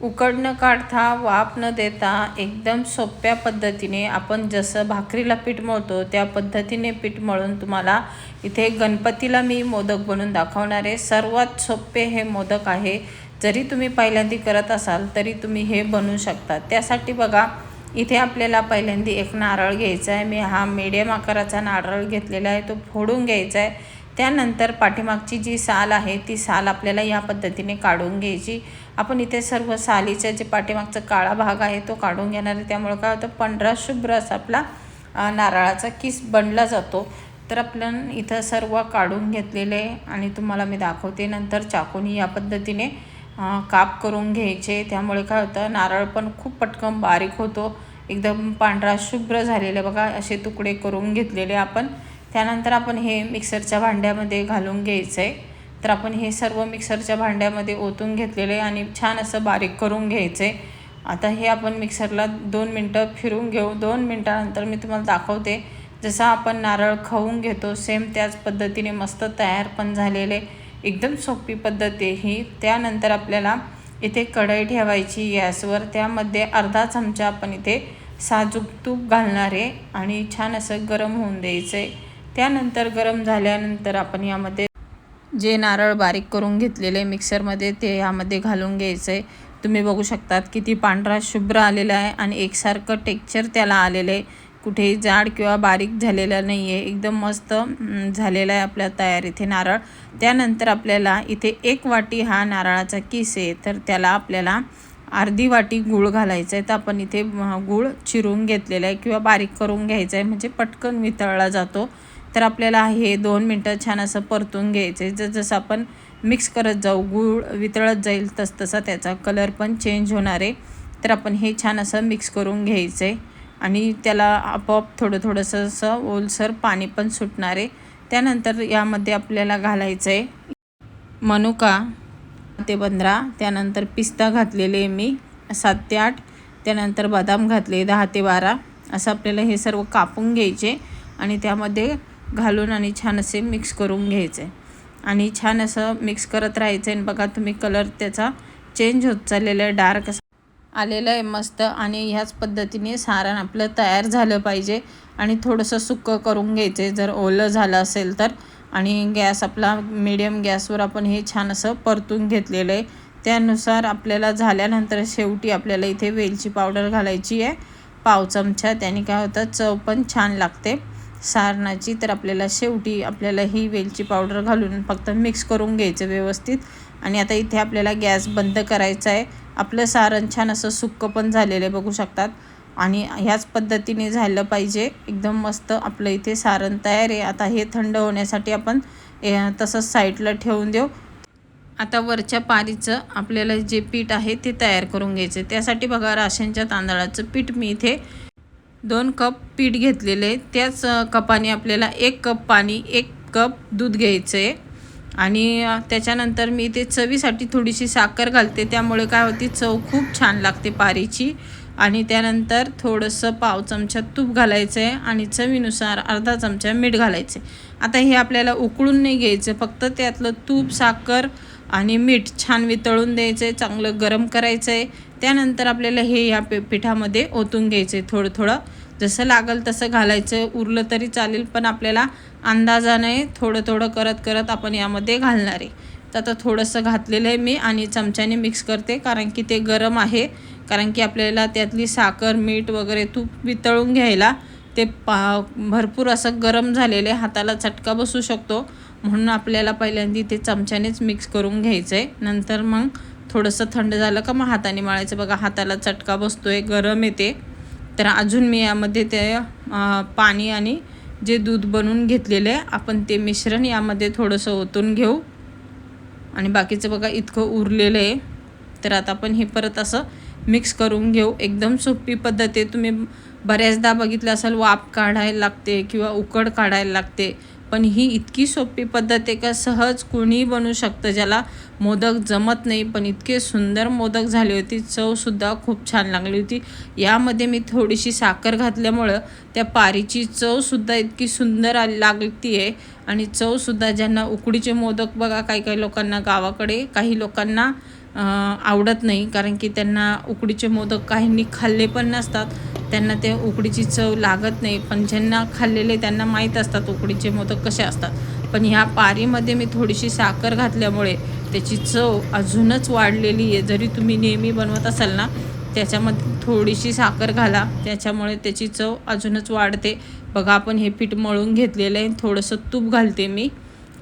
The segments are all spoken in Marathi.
उकड न काढता वाफ न देता एकदम सोप्या पद्धतीने आपण जसं भाकरीला पीठ मळतो त्या पद्धतीने पीठ मळून तुम्हाला इथे गणपतीला मी मोदक बनवून दाखवणार आहे. सर्वात सोपे हे मोदक आहे. जरी तुम्ही पहिल्यांदी करत असाल तरी तुम्ही हे बनवू शकता. त्यासाठी बघा इथे आपल्याला पहिल्यांदी एक नारळ घ्यायचा आहे. मी हा मीडियम आकाराचा नारळ घेतलेला आहे तो फोडून घ्यायचा आहे. त्यानंतर पाठीमागची जी साल आहे ती साल आपल्याला या पद्धतीने काढून घ्यायची. आपण इथे सर्व सालीच्या जे पाठीमागचा काळा भाग आहे तो काढून घेणार आहे. त्यामुळे काय होतं पंधरा शुभ्र असा आपला नारळाचा किस बनला जातो. तर आपण इथं सर्व काढून घेतलेले आणि तुम्हाला मी दाखवते. नंतर चाकूनी या पद्धतीने काप करून घ्यायचे. त्यामुळे काय होतं नारळ पण खूप पटकन बारीक होतो. एकदम पांढरा शुभ्र झालेले बघा असे तुकडे करून घेतलेले आपण. त्यानंतर आपण हे मिक्सरच्या भांड्यामध्ये घालून घ्यायचं आहे तर आपण हे सर्व मिक्सरच्या भांड्यामध्ये ओतून घेतलेले आणि छान असं बारीक करून घ्यायचे. आता हे आपण मिक्सरला दोन मिनटं फिरून घेऊ. दोन मिनटानंतर मी तुम्हाला दाखवते. जसं आपण नारळ खाऊन घेतो सेम त्याच पद्धतीने मस्त तयार पण झालेले. एकदम सोपी पद्धत आहे ही. त्यानंतर आपल्याला इथे कढई ठेवायची गॅसवर. त्यामध्ये अर्धा चमचा आपण इथे साजूक तूप घालणार आहे आणि छान असं गरम होऊन द्यायचं आहे त्यानंतर गरम झाल्यानंतर आपण यामध्ये जे नारळ बारीक करून घेतलेले मिक्सरमध्ये ते ह्यामध्ये घालून घ्यायचं. आहे तुम्ही बघू शकतात किती पांढरा शुभ्र आलेला आहे आणि एकसारखं टेक्चर त्याला आलेलं आहे. कुठेही जाड किंवा बारीक झालेलं नाही आहे एकदम मस्त झालेला आहे आपल्या तयार इथे नारळ. त्यानंतर आपल्याला इथे एक वाटी हा नारळाचा किस आहे. तर त्याला आपल्याला अर्धी वाटी गूळ घालायचं आहे. तर आपण इथे गूळ चिरून घेतलेला आहे किंवा बारीक करून घ्यायचं आहे. म्हणजे पटकन वितळला जातो. तर आपल्याला हे दोन मिनटं छान असं परतून घ्यायचं. जर जसं आपण मिक्स करत जाऊ गूळ वितळत जाईल तस तसा त्याचा कलर पण चेंज होणार आहे. तर आपण हे छान असं मिक्स करून घ्यायचं आहे आणि त्याला आपोआप थोडं थोडंसं असं ओलसर पाणी पण सुटणार आहे. त्यानंतर यामध्ये आपल्याला घालायचं आहे मनुका ते पंधरा. त्यानंतर पिस्ता घातलेले मी सात ते आठ. त्यानंतर बदाम घातले दहा ते बारा. असं आपल्याला हे सर्व कापून घ्यायचे आणि त्यामध्ये घालून आणि छान असे मिक्स करून घ्यायचे. आणि छान असं मिक्स करत राहायचं आहे बघा तुम्ही कलर त्याचा चेंज होत चाललेला आहे डार्क असं. आलेलं आहे मस्त आणि ह्याच पद्धतीने सारण आपलं तयार झालं पाहिजे. आणि थोडंसं सुक्कं करून घ्यायचं आहे जर ओलं झालं असेल तर. आणि गॅस आपला मिडियम गॅसवर आपण हे छान असं परतून घेतलेलं आहे. त्यानुसार आपल्याला झाल्यानंतर शेवटी आपल्याला इथे वेलची पावडर घालायची आहे. पाव चमचा त्याने काय होतं चव पण छान लागते. सारणाची तर आपल्याला शेवटी आपल्याला ही वेलची पावडर घालून फक्त मिक्स करून घ्यायचं व्यवस्थित. आणि आता इथे आपल्याला गॅस बंद करायचा आहे. आपलं सारण छान असं सुक्कं पण झालेलं बघू शकतात. आणि ह्याच पद्धतीने झालं पाहिजे. एकदम मस्त आपलं इथे सारण तयार आहे. आता हे थंड होण्यासाठी आपण तसंच साईडला ठेवून देऊ. आता वरच्या पारीचं आपल्याला जे पीठ आहे ते तयार करून घ्यायचं त्यासाठी बघा राशनच्या तांदळाचं पीठ मी इथे दोन कप पीठ घेतलेले. त्याच कपाने आपल्याला एक कप पाणी एक कप दूध घ्यायचं. आहे आणि त्याच्यानंतर मी ते चवीसाठी थोडीशी साखर घालते. त्यामुळे काय होती चव खूप छान लागते पारीची. आणि त्यानंतर थोडंसं पाव चमचा तूप घालायचं आहे आणि चवीनुसार अर्धा चमचा मीठ घालायचं. आहे आता हे आपल्याला उकळून नाही घ्यायचं. फक्त त्यातलं तूप साखर आणि मीठ छान वितळून द्यायचं. आहे चांगलं गरम करायचं आहे त्यानंतर आपल्याला हे या पे पिठामध्ये ओतून घ्यायचं आहे थोडं थोडं. जसं लागल तसं घालायचं. उरलं तरी चालेल पण आपल्याला अंदाजाने थोडं थोडं करत करत आपण यामध्ये घालणार आहे. तर आता थोडंसं घातलेलं आहे मी आणि चमच्याने मिक्स करते कारण की ते गरम आहे. कारण की आपल्याला त्यातली साखर मीठ वगैरे तूप वितळून घ्यायला ते पा भरपूर असं गरम झालेले हाताला चटका बसू शकतो. म्हणून आपल्याला पहिल्यांदा ते चमच्यानेच मिक्स करून घ्यायचं आहे नंतर मग थोडंसं थंड झालं का मग हाताने मळायचं. बघा हाताला चटका बसतो आहे गरम येते. तर अजून मी यामध्ये ते पाणी आणि जे दूध बनवून घेतलेलं आहे आपण ते मिश्रण यामध्ये थोडंसं ओतून घेऊ. आणि बाकीचं बघा इतकं उरलेलं आहे. तर आता आपण हे परत असं मिक्स करून घेऊ. एकदम सोपी पद्धत आहे. तुम्ही बऱ्याचदा बघितलं असाल वाफ काढायला लागते किंवा उकड काढायला लागते. पण ही इतकी सोपी पद्धत आहे का सहज कोणीही बनवू शकतं ज्याला मोदक जमत नाही. पण इतके सुंदर मोदक झाले होते चवसुद्धा खूप छान लागली होती. यामध्ये मी थोडीशी साखर घातल्यामुळं त्या पारीची चवसुद्धा इतकी सुंदर लागती आहे आणि चवसुद्धा ज्यांना उकडीचे मोदक बघा काही काही लोकांना गावाकडे काही लोकांना आवडत नाही. कारण की त्यांना उकडीचे मोदक काहींनी खाल्ले पण नसतात. त्यांना ते उकडीची चव लागत नाही. पण ज्यांना खाल्लेले त्यांना माहीत असतात उकडीचे मोदक कसे असतात. पण ह्या पारीमध्ये मी थोडीशी साखर घातल्यामुळे त्याची चव अजूनच वाढलेली आहे. जरी तुम्ही नेहमी बनवत असाल ना त्याच्यामध्ये थोडीशी साखर घाला. त्याच्यामुळे त्याची चव अजूनच वाढते. बघा आपण हे पीठ मळून घेतलेलं आहे. थोडंसं तूप घालते मी.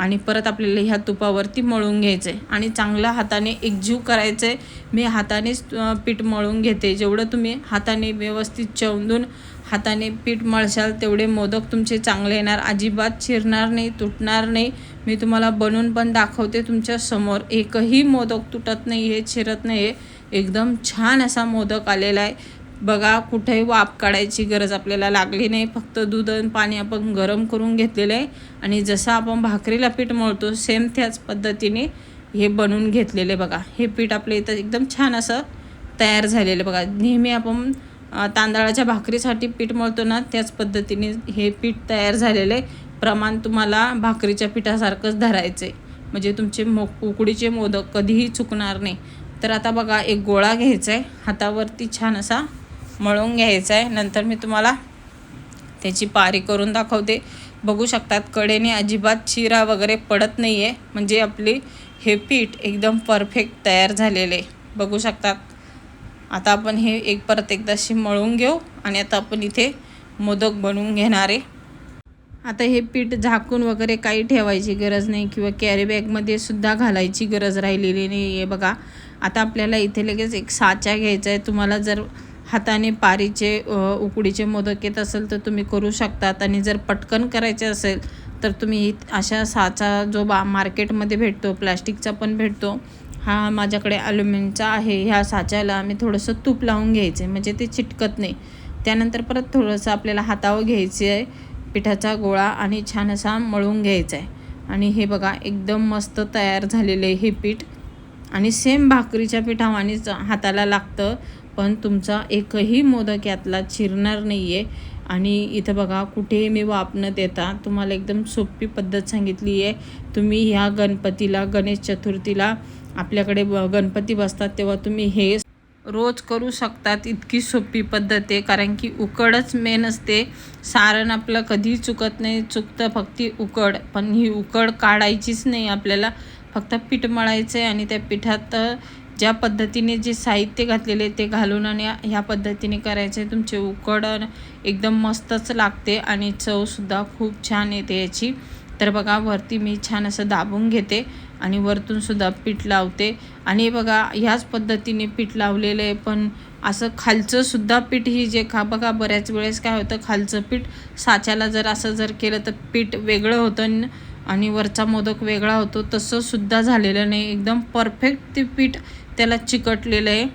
आणि परत आपल्याला ह्या तुपावरती मळून घ्यायचं आहे आणि चांगला हाताने एकजीव करायचं आहे मी हातानेच पीठ मळून घेते. जेवढं तुम्ही हाताने व्यवस्थित चवंदून हाताने पीठ मळशाल तेवढे मोदक तुमचे चांगले येणार. अजिबात चिरणार नाही तुटणार नाही. मी तुम्हाला बनवून पण दाखवते तुमच्यासमोर. एकही मोदक तुटत नाही आहे चिरत नाही आहे एकदम छान असा मोदक आलेला आहे. बघा कुठेही वाफ काढायची गरज आपल्याला लागली नाही. फक्त दूध आणि पाणी आपण गरम करून घेतलेलं आहे. आणि जसं आपण भाकरीला पीठ मळतो सेम त्याच पद्धतीने हे बनवून घेतलेले बघा. हे पीठ आपल्या इथं एकदम छान असं तयार झालेलं बघा. नेहमी आपण तांदळाच्या भाकरीसाठी पीठ मळतो ना त्याच पद्धतीने हे पीठ तयार झालेलं आहे. प्रमाण तुम्हाला भाकरीच्या पिठासारखंच धरायचं आहे म्हणजे तुमचे मो उकडीचे मोदक कधीही चुकणार नाही. तर आता बघा एक गोळा घ्यायचा आहे हातावरती छान असा मळून घ्यायचं आहे. नंतर मी तुम्हाला त्याची पारी करून दाखवते. बघू शकतात कडेने अजिबात चिरा वगैरे पडत नाही आहे म्हणजे आपली हे पीठ एकदम परफेक्ट तयार झालेले आहे. बघू शकतात. आता आपण हे एक परत एकदाशी मळून घेऊ आणि आता आपण इथे मोदक बनवून घेणार आहे. आता हे पीठ झाकून वगैरे काही ठेवायची गरज नाही किंवा कॅरीबॅगमध्ये सुद्धा घालायची गरज राहिलेली नाही आहे बघा. आता आपल्याला इथे लगेच एक साचा घ्यायचा आहे. तुम्हाला जर हाताने पारीचे उकडीचे मोदक येत असेल तर तुम्ही करू शकतात. आणि जर पटकन करायचे असेल तर तुम्ही अशा साचा जो बा मार्केटमध्ये भेटतो प्लॅस्टिकचा पण भेटतो हा माझ्याकडे ॲल्युमिनियमचा आहे. ह्या साच्याला आम्ही थोडंसं तूप लावून घ्यायचं आहे म्हणजे ते चिटकत नाही. त्यानंतर परत थोडंसं आपल्याला हातावर घ्यायचे आहे पिठाचा गोळा आणि छान असा मळून घ्यायचा आहे. आणि हे बघा एकदम मस्त तयार झालेले हे पीठ. आणि सेम भाकरीच्या पिठावानीच हाताला लागतं. पण तुमचा एकही मोदक यातला चिरणार नाही आहे आणि इथं बघा कुठेही मी वाप न देता तुम्हाला एकदम सोपी पद्धत सांगितली आहे तुम्ही ह्या गणपतीला गणेश चतुर्थीला आपल्याकडे ब- गणपती बसतात तेव्हा तुम्ही हे रोज करू शकतात. इतकी सोपी पद्धत आहे कारण की उकडच मेन असते. सारण आपलं कधी चुकत नाही चुकतं फक्त उकड. पण ही उकड काढायचीच नाही आपल्याला. फक्त पीठ मळायचं आहे आणि त्या पिठात ज्या पद्धतीने जे साहित्य घातलेले ते घालून आणि ह्या पद्धतीने करायचं आहे तुमचे उकड एकदम मस्तच लागते आणि चवसुद्धा खूप छान येते याची. तर बघा वरती मी छान असं दाबून घेते आणि वरतूनसुद्धा पीठ लावते. आणि बघा ह्याच पद्धतीने पीठ लावलेलं आहे पण असं खालचंसुद्धा पीठ ही जे खा बघा बऱ्याच वेळेस काय होतं खालचं पीठ साच्याला जर असं जर केलं तर पीठ वेगळं होतं आणि वरचा मोदक वेगळा होतो तसंसुद्धा झालेलं नाही. एकदम परफेक्ट ते पीठ त्याला चिकटलेलं आहे.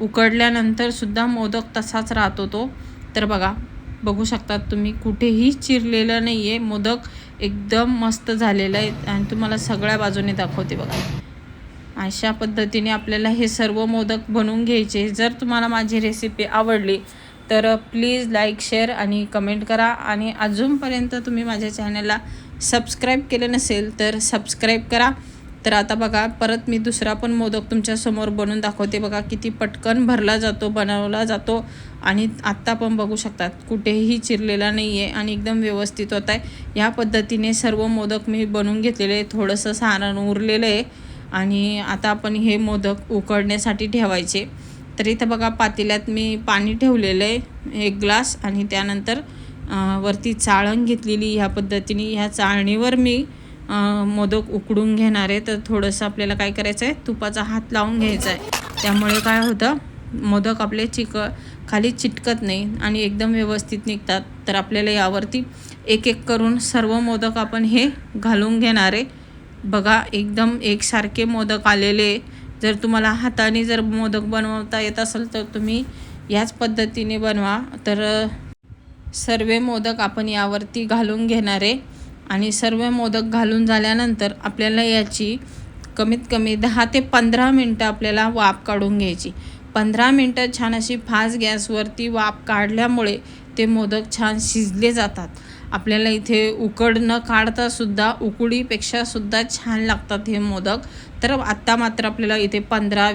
उकडल्यानंतरसुद्धा मोदक तसाच राहतो तो. तर बघा बघू शकतात तुम्ही कुठेही चिरलेलं नाही आहे मोदक एकदम मस्त झालेलं आहे. आणि तुम्हाला सगळ्या बाजूने दाखवते बघा. अशा पद्धतीने आपल्याला हे सर्व मोदक बनवून घ्यायचे. जर तुम्हाला माझी रेसिपी आवडली तर प्लीज लाईक शेअर आणि कमेंट करा. आणि अजूनपर्यंत तुम्ही माझ्या चॅनलला सबस्क्राईब केलं नसेल तर सबस्क्राईब करा. तर आता बघा परत मी दुसरा पण मोदक तुमच्यासमोर बनवून दाखवते बघा किती पटकन भरला जातो बनवला जातो आणि आत्ता पण बघू शकतात. कुठेही चिरलेला नाही आहे आणि एकदम व्यवस्थित होत आहे. ह्या पद्धतीने सर्व मोदक मी बनवून घेतलेले आहे थोडंसं सारण उरलेलं आहे आणि आता आपण हे मोदक उकडण्यासाठी ठेवायचे. तर इथं बघा पातेल्यात मी पाणी ठेवलेलं आहे एक ग्लास आणि त्यानंतर वरती चाळण घेतलेली ह्या पद्धतीने. ह्या चाळणीवर मी मोदक उकडून घेणार आहे तर थोडंसं आपल्याला काय करायचं आहे तुपाचा हात लावून घ्यायचा आहे त्यामुळे काय होतं? मोदक आपले चिक खाली चिटकत नाही आणि एकदम व्यवस्थित निघतात. तर आपल्याला यावरती एक एक करून सर्व मोदक आपण हे घालून घेणार आहे. बघा एकदम एकसारखे मोदक आलेले. जर तुम्हाला हाताने जर मोदक बनवता येत असेल तर तुम्ही याच पद्धतीने बनवा. तर सर्व मोदक आपण यावरती घालून घेणार आहे. आणि सर्व मोदक घालून झाल्यानंतर आपल्याला याची कमीत कमी दहा ते पंधरा मिनटं आपल्याला वाफ काढून घ्यायची. पंधरा मिनटं छान अशी फास्ट गॅसवरती वाफ काढल्यामुळे ते मोदक छान शिजले जातात. आपल्याला इथे उकड न काढता सुद्धा उकडीपेक्षा सुद्धा छान लागतात हे मोदक. तर आत्ता मात्र आपल्याला इथे पंधरा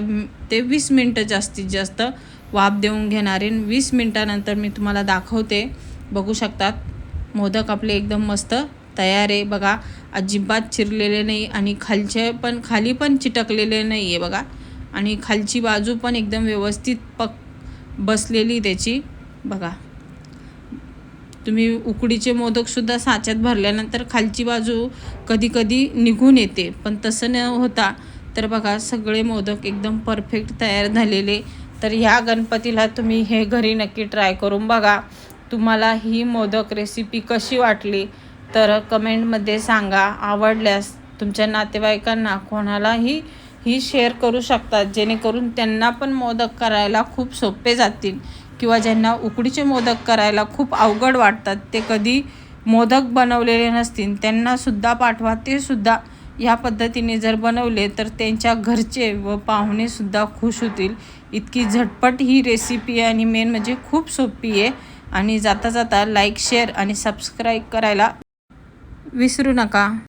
ते वीस मिनटं जास्तीत जास्त वाफ देऊन घेणारे वीस मिनटानंतर मी तुम्हाला दाखवते. बघू शकतात मोदक आपले एकदम मस्त तयार आहे. बघा अजिबात चिरलेले नाही आणि खालचे पण खाली पण चिटकलेले नाही आहे बघा. आणि खालची बाजू पण एकदम व्यवस्थित पक बसलेली त्याची. बघा. तुम्ही उकडीचे मोदकसुद्धा साच्यात भरल्यानंतर खालची बाजू कधीकधी निघून येते. पण तसं न होता तर बघा सगळे मोदक एकदम परफेक्ट तयार झालेले. तर ह्या गणपतीला तुम्ही हे घरी नक्की ट्राय करून बघा. तुम्हाला ही मोदक रेसिपी कशी वाटली? तर कमेंटमध्ये सांगा. आवडल्यास तुमच्या नातेवाईकांना कोणालाही ही शेअर करू शकतात जेणेकरून त्यांना पण मोदक करायला खूप सोपे जातील किंवा ज्यांना उकडीचे मोदक करायला खूप अवघड वाटतात. ते कधी मोदक बनवलेले नसतील त्यांनासुद्धा पाठवा. ते सुद्धा ह्या पद्धतीने जर बनवले तर त्यांच्या घरचे व पाहुणेसुद्धा खुश होतील. इतकी झटपट ही रेसिपी आहे आणि मेन म्हणजे खूप सोपी आहे. आणि जाता जाता लाईक शेअर आणि सबस्क्राईब करायला विसरू नका